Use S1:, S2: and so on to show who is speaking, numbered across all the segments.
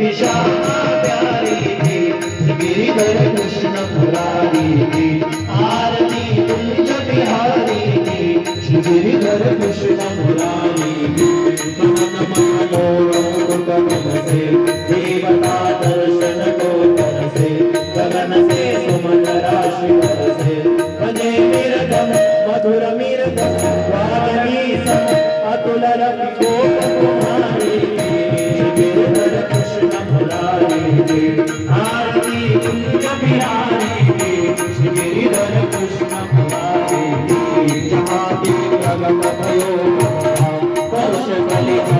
S1: दिशा प्यारी थी। गिरी పరుష కలిగా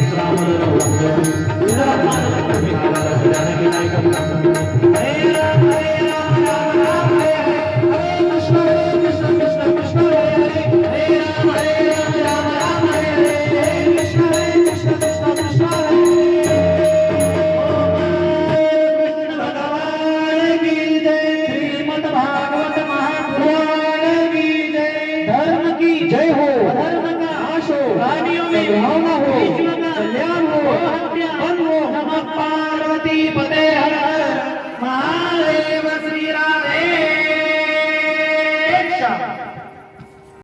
S1: हरे